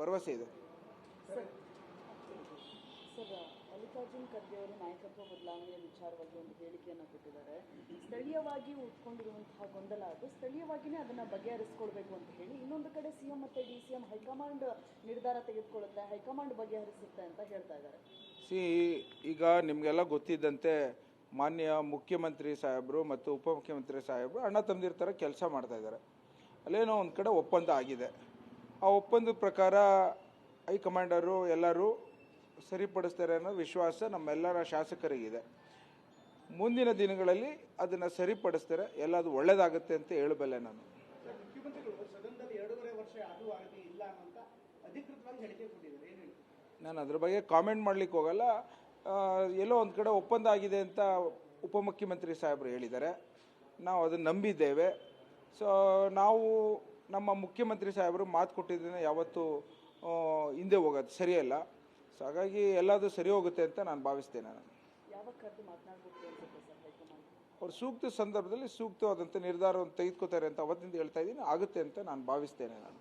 ಭರವಸೆ ಇದೆ. Sir sir Mallikarjun Kharge ಅವರು ನಾಯಕತ್ವ ಬದಲಾವಣೆಯ ವಿಚಾರವಾಗಿ ಒಂದು ಹೇಳಿಕೆಯನ್ನು ಕೊಟ್ಟಿದ್ದಾರೆ. ಸ್ಥಳೀಯವಾಗಿ ಉಟ್ಕೊಂಡಿರುವಂತಹ ಗೊಂದಲ ಅದು. ಸ್ಥಳೀಯವಾಗಿಯೇ ಅದನ್ನು ಬಗೆಹರಿಸ್ಕೊಳ್ಬೇಕು ಅಂತ ಹೇಳಿ ಇನ್ನೊಂದು ಕಡೆ ಸಿ ಎಂ ಮತ್ತು D C M high command ನಿರ್ಧಾರ ತೆಗೆದುಕೊಳ್ಳುತ್ತೆ ಹೈಕಮಾಂಡ್ ಬಗೆಹರಿಸುತ್ತೆ ಅಂತ ಹೇಳ್ತಾ ಇದ್ದಾರೆ. ಸಿ ಈಗ ನಿಮಗೆಲ್ಲ ಗೊತ್ತಿದ್ದಂತೆ ಮಾನ್ಯ ಮುಖ್ಯಮಂತ್ರಿ ಸಾಹೇಬರು ಮತ್ತು ಉಪಮುಖ್ಯಮಂತ್ರಿ ಸಾಹೇಬರು ಅಣ್ಣ ತಂದಿರ್ತಾರೆ ಕೆಲಸ ಮಾಡ್ತಾ ಇದ್ದಾರೆ. ಅಲ್ಲೇನೋ ಒಂದು ಕಡೆ ಒಪ್ಪಂದ ಆಗಿದೆ. ಆ ಒಪ್ಪಂದದ ಪ್ರಕಾರ ಹೈಕಮಾಂಡರು ಎಲ್ಲರೂ ಸರಿಪಡಿಸ್ತಾರೆ ಅನ್ನೋ ವಿಶ್ವಾಸ ನಮ್ಮೆಲ್ಲರ ಶಾಸಕರಿಗಿದೆ. ಮುಂದಿನ ದಿನಗಳಲ್ಲಿ ಅದನ್ನು ಸರಿಪಡಿಸ್ತಾರೆ ಎಲ್ಲ ಅದು ಒಳ್ಳೇದಾಗುತ್ತೆ ಅಂತ ಹೇಳಬಲ್ಲೆ ನಾನು. ನಾನು ಅದ್ರ ಬಗ್ಗೆ ಕಾಮೆಂಟ್ ಮಾಡ್ಲಿಕ್ಕೆ ಹೋಗಲ್ಲ. ಎಲ್ಲೋ ಒಂದು ಕಡೆ ಒಪ್ಪಂದ ಆಗಿದೆ ಅಂತ ಉಪಮುಖ್ಯಮಂತ್ರಿ ಸಾಹೇಬರು ಹೇಳಿದ್ದಾರೆ. ನಾವು ಅದನ್ನು ನಂಬಿದ್ದೇವೆ. ಸೊ ನಾವು ನಮ್ಮ ಮುಖ್ಯಮಂತ್ರಿ ಸಾಹೇಬರು ಮಾತು ಕೊಟ್ಟಿದ್ದನ್ನ ಯಾವತ್ತೂ ಹಿಂದೆ ಹೋಗೋದು ಸರಿಯಲ್ಲ. ಸೊ ಹಾಗಾಗಿ ಎಲ್ಲದೂ ಸರಿ ಹೋಗುತ್ತೆ ಅಂತ ನಾನು ಭಾವಿಸ್ತೇನೆ ನಾನು. ಅವ್ರು ಸೂಕ್ತ ಸಂದರ್ಭದಲ್ಲಿ ಸೂಕ್ತವಾದಂಥ ನಿರ್ಧಾರವನ್ನು ತೆಗೆದುಕೋತಾರೆ ಅಂತ ಅವತ್ತಿಂದ ಹೇಳ್ತಾ ಇದ್ದೀನಿ. ಆಗುತ್ತೆ ಅಂತ ನಾನು ಭಾವಿಸ್ತೇನೆ ನಾನು.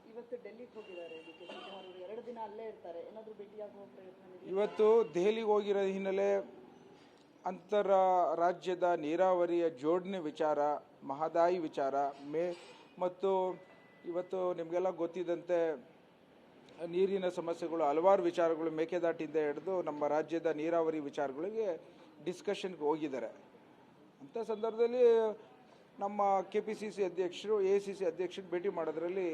ಇವತ್ತು ದೆಹಲಿಗೆ ಹೋಗಿರೋ ಹಿನ್ನೆಲೆ ಅಂತರ ರಾಜ್ಯದ ನೀರಾವರಿಯ ಜೋಡಣೆ ವಿಚಾರ, ಮಹದಾಯಿ ವಿಚಾರ, ಮೇ ಮತ್ತು ಇವತ್ತು ನಿಮಗೆಲ್ಲ ಗೊತ್ತಿದ್ದಂತೆ ನೀರಿನ ಸಮಸ್ಯೆಗಳು, ಹಲವಾರು ವಿಚಾರಗಳು ಮೇಕೆದಾಟಿಂದ ಹಿಡಿದು ನಮ್ಮ ರಾಜ್ಯದ ನೀರಾವರಿ ವಿಚಾರಗಳಿಗೆ ಡಿಸ್ಕಷನ್ಗೆ ಹೋಗಿದ್ದಾರೆ. ಅಂಥ ಸಂದರ್ಭದಲ್ಲಿ ನಮ್ಮ ಕೆ ಪಿ ಸಿ ಸಿ ಅಧ್ಯಕ್ಷರು, ಎ ಸಿ ಸಿ ಅಧ್ಯಕ್ಷರು ಭೇಟಿ ಮಾಡೋದ್ರಲ್ಲಿ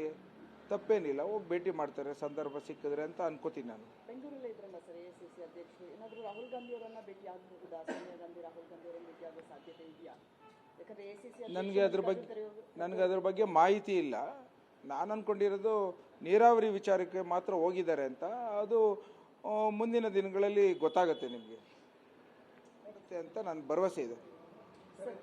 ತಪ್ಪೇನಿಲ್ಲ ಹೋಗಿ ಭೇಟಿ ಮಾಡ್ತಾರೆ ಸಂದರ್ಭ ಸಿಕ್ಕಿದ್ರೆ ಅಂತ ಅನ್ಕೋತೀನಿ ನಾನು. ಬೆಂಗಳೂರಲ್ಲೇ ಇದ್ರಲ್ಲ ಸರ್ ಎ ಸಿ ಸಿ ಅಧ್ಯಕ್ಷರು? ಏನಾದರೂ ರಾಹುಲ್ ಗಾಂಧಿ ಅವರನ್ನ ಭೇಟಿ ಆಗಬಹುದಾ? ಸೋನಿಯಾ ಗಾಂಧಿ ರಾಹುಲ್ ಗಾಂಧಿ ಅವರನ್ನ ಭೇಟಿ ಆಗೋ ಸಾಧ್ಯತೆ ಇದೆಯಾ? ಯಾಕಂದ್ರೆ ಎ ಸಿ ಸಿ ನನಗೆ ಅದ್ರ ಬಗ್ಗೆ ನನಗೆ ಅದ್ರ ಬಗ್ಗೆ ಮಾಹಿತಿ ಇಲ್ಲ. ನಾನು ಅನ್ಕೊಂಡಿರೋದು ನೀರಾವರಿ ವಿಚಾರಕ್ಕೆ ಮಾತ್ರ ಹೋಗಿದ್ದಾರೆ ಅಂತ. ಅದು ಮುಂದಿನ ದಿನಗಳಲ್ಲಿ ಗೊತ್ತಾಗುತ್ತೆ ನಿಮಗೆ. ಅಂತ ನನ್ನ ಭರವಸೆ ಇದೆ. ಸರ್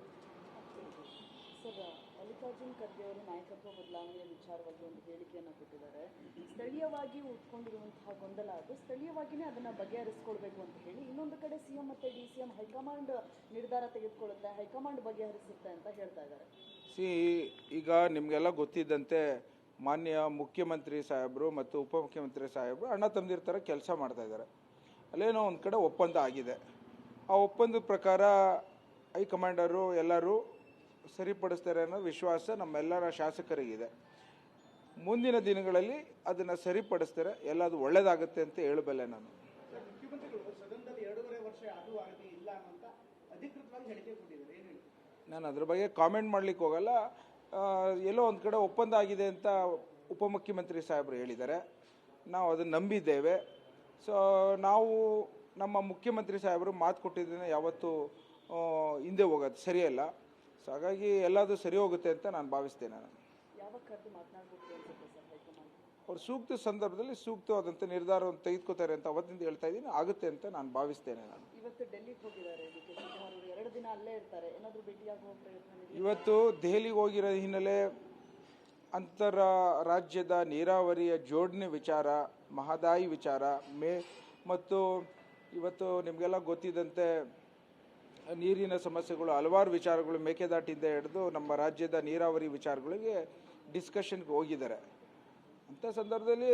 ಮಲ್ಲಿಕಾರ್ಜುನ್ ಖರ್ಗೆ ಅವರು ನಾಯಕತ್ವ ಬದಲಾವಣೆಯ ವಿಚಾರವಾಗಿ ಒಂದು ಹೇಳಿಕೆಯನ್ನು ಕೊಟ್ಟಿದ್ದಾರೆ. ಸ್ಥಳೀಯವಾಗಿ ಉಟ್ಕೊಂಡಿರುವಂತಹ ಗೊಂದಲ ಅದು. ಸ್ಥಳೀಯವಾಗಿಯೇ ಅದನ್ನು ಬಗೆಹರಿಸ್ಕೊಳ್ಬೇಕು ಅಂತ ಹೇಳಿ ಇನ್ನೊಂದು ಕಡೆ ಸಿಎಂ ಮತ್ತೆ ಡಿ ಸಿ ಎಂ ಹೈಕಮಾಂಡ್ ನಿರ್ಧಾರ ತೆಗೆದುಕೊಳ್ಳುತ್ತೆ, ಹೈಕಮಾಂಡ್ ಬಗೆಹರಿಸುತ್ತೆ ಅಂತ ಹೇಳ್ತಾ ಇದ್ದಾರೆ. ಸಿ, ಈಗ ನಿಮಗೆಲ್ಲ ಗೊತ್ತಿದ್ದಂತೆ ಮಾನ್ಯ ಮುಖ್ಯಮಂತ್ರಿ ಸಾಹೇಬರು ಮತ್ತು ಉಪಮುಖ್ಯಮಂತ್ರಿ ಸಾಹೇಬರು ಅಣ್ಣ ತಂದಿರ್ತಾರೆ ಕೆಲಸ ಮಾಡ್ತಾ ಇದ್ದಾರೆ. ಅಲ್ಲೇನೋ ಒಂದು ಕಡೆ ಒಪ್ಪಂದ ಆಗಿದೆ. ಆ ಒಪ್ಪಂದದ ಪ್ರಕಾರ ಹೈಕಮಾಂಡರು ಎಲ್ಲರೂ ಸರಿಪಡಿಸ್ತಾರೆ ಅನ್ನೋ ವಿಶ್ವಾಸ ನಮ್ಮೆಲ್ಲರ ಶಾಸಕರಿಗಿದೆ. ಮುಂದಿನ ದಿನಗಳಲ್ಲಿ ಅದನ್ನು ಸರಿಪಡಿಸ್ತಾರೆ ಎಲ್ಲ ಅದು ಒಳ್ಳೇದಾಗುತ್ತೆ ಅಂತ ಹೇಳಬಲ್ಲೆ ನಾನು. ನಾನು ಅದ್ರ ಬಗ್ಗೆ ಕಾಮೆಂಟ್ ಮಾಡ್ಲಿಕ್ಕೆ ಹೋಗಲ್ಲ. ಎಲ್ಲೋ ಒಂದು ಕಡೆ ಒಪ್ಪಂದ ಆಗಿದೆ ಅಂತ ಉಪಮುಖ್ಯಮಂತ್ರಿ ಸಾಹೇಬರು ಹೇಳಿದ್ದಾರೆ. ನಾವು ಅದನ್ನ ನಂಬಿದ್ದೇವೆ. ಸೊ ನಾವು ನಮ್ಮ ಮುಖ್ಯಮಂತ್ರಿ ಸಾಹೇಬರು ಮಾತು ಕೊಟ್ಟಿದ್ದನ್ನ ಯಾವತ್ತು ಹಿಂದೆ ಹೋಗೋದು ಸರಿಯಲ್ಲ. ಸೊ ಹಾಗಾಗಿ ಎಲ್ಲದೂ ಸರಿ ಹೋಗುತ್ತೆ ಅಂತ ನಾನು ಭಾವಿಸ್ತೇನೆ ನಾನು. ಅವ್ರು ಸೂಕ್ತ ಸಂದರ್ಭದಲ್ಲಿ ಸೂಕ್ತವಾದಂಥ ನಿರ್ಧಾರವನ್ನು ತೆಗೆದುಕೋತಾರೆ ಅಂತ ಅವತ್ತಿಂದ ಹೇಳ್ತಾ ಇದ್ದೀನಿ. ಆಗುತ್ತೆ ಅಂತ ನಾನು ಭಾವಿಸ್ತೇನೆ ನಾನು. ಇವತ್ತು ದೆಹಲಿಗೆ ಹೋಗಿರೋ ಹಿನ್ನೆಲೆ ಅಂತರ ರಾಜ್ಯದ ನೀರಾವರಿಯ ಜೋಡಣೆ ವಿಚಾರ ಮಹದಾಯಿ ವಿಚಾರ ಮೇ ಮತ್ತು ಇವತ್ತು ನಿಮಗೆಲ್ಲ ಗೊತ್ತಿದ್ದಂತೆ ನೀರಿನ ಸಮಸ್ಯೆಗಳು ಹಲವಾರು ವಿಚಾರಗಳು ಮೇಕೆದಾಟಿಂದ ಹಿಡಿದು ನಮ್ಮ ರಾಜ್ಯದ ನೀರಾವರಿ ವಿಚಾರಗಳಿಗೆ ಡಿಸ್ಕಷನ್ಗೆ ಹೋಗಿದ್ದಾರೆ. ಅಂಥ ಸಂದರ್ಭದಲ್ಲಿ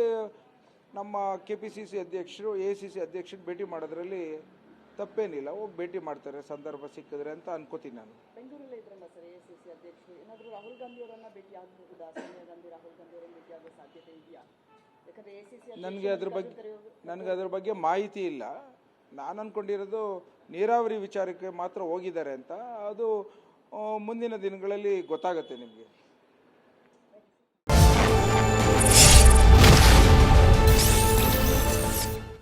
ನಮ್ಮ ಕೆ ಪಿ ಸಿ ಸಿ ಅಧ್ಯಕ್ಷರು ಎ ಸಿ ಸಿ ಅಧ್ಯಕ್ಷರು ಭೇಟಿ ಮಾಡೋದ್ರಲ್ಲಿ ತಪ್ಪೇನಿಲ್ಲ. ಹೋಗಿ ಭೇಟಿ ಮಾಡ್ತಾರೆ ಸಂದರ್ಭ ಸಿಕ್ಕಿದ್ರೆ ಅಂತ ಅನ್ಕೋತೀನಿ ನಾನು. ನನಗೆ ಅದ್ರ ಬಗ್ಗೆ ನನಗೆ ಅದ್ರ ಬಗ್ಗೆ ಮಾಹಿತಿ ಇಲ್ಲ. ನಾನು ಅನ್ಕೊಂಡಿರೋದು ನೀರಾವರಿ ವಿಚಾರಕ್ಕೆ ಮಾತ್ರ ಹೋಗಿದ್ದಾರೆ ಅಂತ ಅದು ಮುಂದಿನ ದಿನಗಳಲ್ಲಿ ಗೊತ್ತಾಗುತ್ತೆ ನಿಮಗೆ.